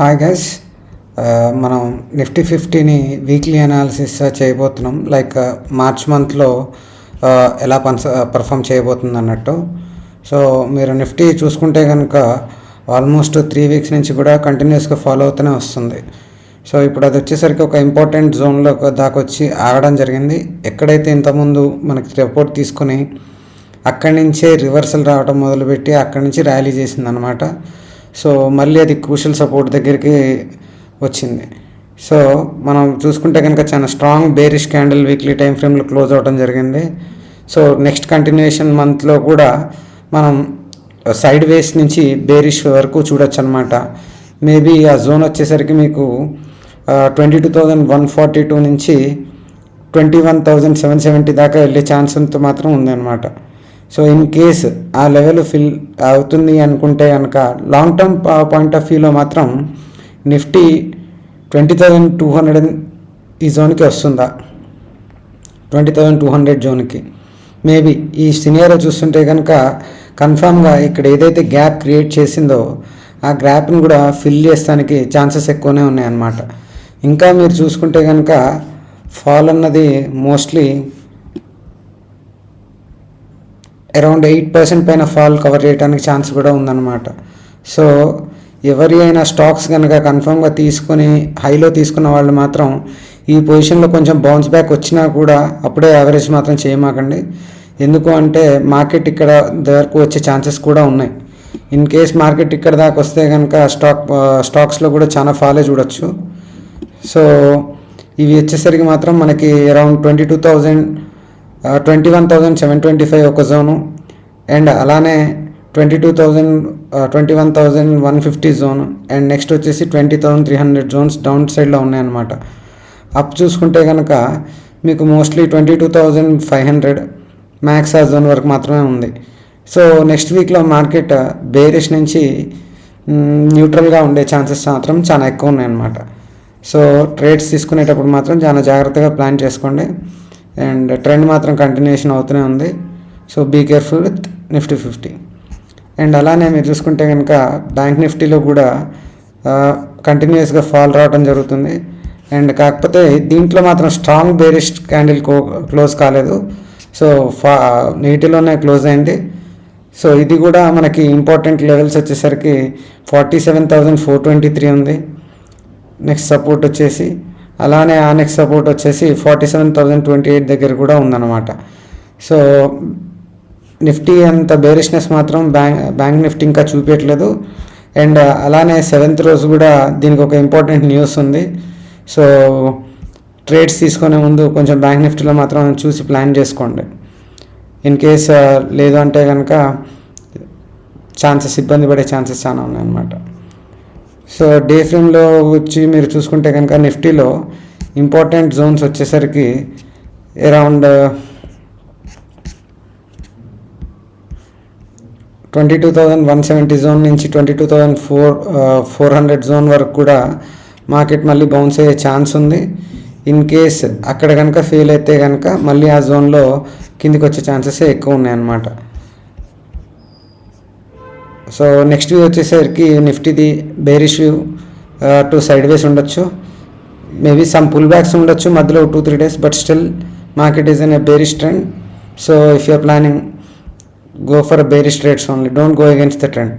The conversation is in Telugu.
హాయ్ గైస్ uh, మనం నిఫ్టీ ఫిఫ్టీని వీక్లీ అనాలిసిస్ చేయబోతున్నాం. లైక్ మార్చ్ మంత్లో ఎలా పన్స పర్ఫామ్ uh, చేయబోతుంది అన్నట్టు. సో మీరు నిఫ్టీ చూసుకుంటే కనుక ఆల్మోస్ట్ త్రీ వీక్స్ నుంచి కూడా కంటిన్యూస్గా ఫాలో అవుతూనే వస్తుంది. సో ఇప్పుడు అది వచ్చేసరికి ఒక ఇంపార్టెంట్ జోన్లో దాకా వచ్చి ఆగడం జరిగింది. ఎక్కడైతే ఇంతకుముందు మనకి రిపోర్ట్ తీసుకొని అక్కడి నుంచే రివర్సల్ రావడం మొదలుపెట్టి అక్కడి నుంచి ర్యాలీ చేసిందనమాట సో మళ్ళీ అది క్రూషల్ సపోర్ట్ దగ్గరికి వచ్చింది. సో మనం చూసుకుంటే కనుక చాలా strong bearish candle weekly time ఫ్రేమ్లో క్లోజ్ అవడం జరిగింది. సో నెక్స్ట్ కంటిన్యూషన్ మంత్లో కూడా మనం uh, సైడ్ వేస్ నుంచి బేరిష్ వరకు చూడొచ్చు అనమాట మేబీ ఆ జోన్ వచ్చేసరికి మీకు twenty two thousand one forty two నుంచి twenty one thousand seven seventy దాకా వెళ్ళే ఛాన్స్ అంతా మాత్రం ఉందన్నమాట. సో ఇన్ కేస్ ఆ లెవెల్ ఫిల్ అవుతుంది అనుకుంటే కనుక లాంగ్ టర్మ్ పాయింట్ ఆఫ్ వ్యూలో మాత్రం Nifty twenty thousand two hundred ఈ జోన్కి వస్తుందా? ట్వంటీ థౌజండ్ టూ హండ్రెడ్ జోన్కి. మేబీ ఈ సినియర్ చూస్తుంటే కనుక కన్ఫామ్గా ఇక్కడ ఏదైతే గ్యాప్ క్రియేట్ చేసిందో ఆ గ్యాప్ని కూడా ఫిల్ చేస్తానికి ఛాన్సెస్ ఎక్కువనే ఉన్నాయన్నమాట. ఇంకా మీరు చూసుకుంటే కనుక ఫాల్ అన్నది మోస్ట్లీ అరౌండ్ ఎయిట్ పర్సెంట్ పైన ఫాల్ కవర్ చేయడానికి ఛాన్స్ కూడా ఉందన్నమాట. సో ఎవరి అయినా స్టాక్స్ కనుక కన్ఫర్మ్గా తీసుకొని హైలో తీసుకున్న వాళ్ళు మాత్రం ఈ పొజిషన్లో కొంచెం బౌన్స్ బ్యాక్ వచ్చినా కూడా అప్పుడే యావరేజ్ మాత్రం చేయమాకండి. ఎందుకు అంటే మార్కెట్ ఇక్కడ వరకు వచ్చే ఛాన్సెస్ కూడా ఉన్నాయి. ఇన్ కేస్ మార్కెట్ ఇక్కడ దాకా వస్తే కనుక స్టాక్ స్టాక్స్లో కూడా చాలా ఫాలే చూడొచ్చు. సో ఇవి వచ్చేసరికి మాత్రం మనకి around twenty two thousand twenty one thousand seven twenty five ఒక జోను. అండ్ అలానే twenty two thousand twenty one thousand one fifty zone. And next వచ్చేసి twenty thousand three hundred zones down సైడ్లో ఉన్నాయన్నమాట. అప్ చూసుకుంటే కనుక మీకు mostly twenty two thousand five hundred max ఆ జోన్ వరకు మాత్రమే ఉంది. సో నెక్స్ట్ వీక్లో మార్కెట్ బేరిష్ నుంచి న్యూట్రల్గా ఉండే ఛాన్సెస్ మాత్రం చాలా ఎక్కువ ఉన్నాయన్నమాట. సో ట్రేడ్స్ తీసుకునేటప్పుడు మాత్రం చాలా జాగ్రత్తగా ప్లాన్ చేసుకోండి. అండ్ ట్రెండ్ మాత్రం కంటిన్యూషన్ అవుతూనే ఉంది. So be careful with Nifty fifty. And అలానే మీరు చూసుకుంటే కనుక బ్యాంక్ నిఫ్టీలో కూడా కంటిన్యూస్గా ఫాల్ రావడం జరుగుతుంది. అండ్ కాకపోతే దీంట్లో మాత్రం స్ట్రాంగ్ బేరిష్ క్యాండిల్ క్లోజ్ కాలేదు. సో ఫా నీటిలోనే క్లోజ్ అయింది. సో ఇది కూడా మనకి ఇంపార్టెంట్ లెవెల్స్ వచ్చేసరికి forty seven thousand four twenty three ఉంది. నెక్స్ట్ సపోర్ట్ వచ్చేసి అలానే ఆనెక్స్ సపోర్ట్ వచ్చేసి forty seven thousand twenty eight దగ్గర కూడా ఉందన్నమాట. సో నిఫ్టీ అంత బేరిష్నెస్ మాత్రం బ్యాంక్ బ్యాంక్ నిఫ్టీ ఇంకా చూపించట్లేదు అండ్ uh, అలానే సెవెంత్ రోజు కూడా దీనికి ఒక ఇంపార్టెంట్ న్యూస్ ఉంది. సో ట్రేడ్స్ తీసుకునే ముందు కొంచెం బ్యాంక్ నిఫ్టీలో మాత్రం చూసి ప్లాన్ చేసుకోండి. ఇన్ కేస్ uh, లేదు అంటే కనుక ఛాన్సెస్ ఇబ్బంది పడే ఛాన్సెస్ చాలా ఉన్నాయన్నమాట. సో డే ఫ్రేమ్లో వచ్చి మీరు చూసుకుంటే కనుక నిఫ్టీలో ఇంపార్టెంట్ జోన్స్ వచ్చేసరికి around twenty two thousand one seventy zone నుంచి twenty two thousand four four hundred zone వరకు కూడా మార్కెట్ మళ్ళీ బౌన్స్ అయ్యే ఛాన్స్ ఉంది. ఇన్ కేస్ అక్కడ కనుక ఫెయిల్ అయితే కనుక మళ్ళీ ఆ జోన్లో కిందికి వచ్చే ఛాన్సెస్ ఎక్కువ ఉన్నాయన్నమాట. సో నెక్స్ట్ వ్యూ వచ్చేసరికి నిఫ్టీది bearish view to sideways ఉండొచ్చు. మేబీ సమ్ పుల్ బ్యాక్స్ ఉండొచ్చు మధ్యలో two three days but still market is on a bearish trend so if you're planning go for bearish trades only don't go go the trend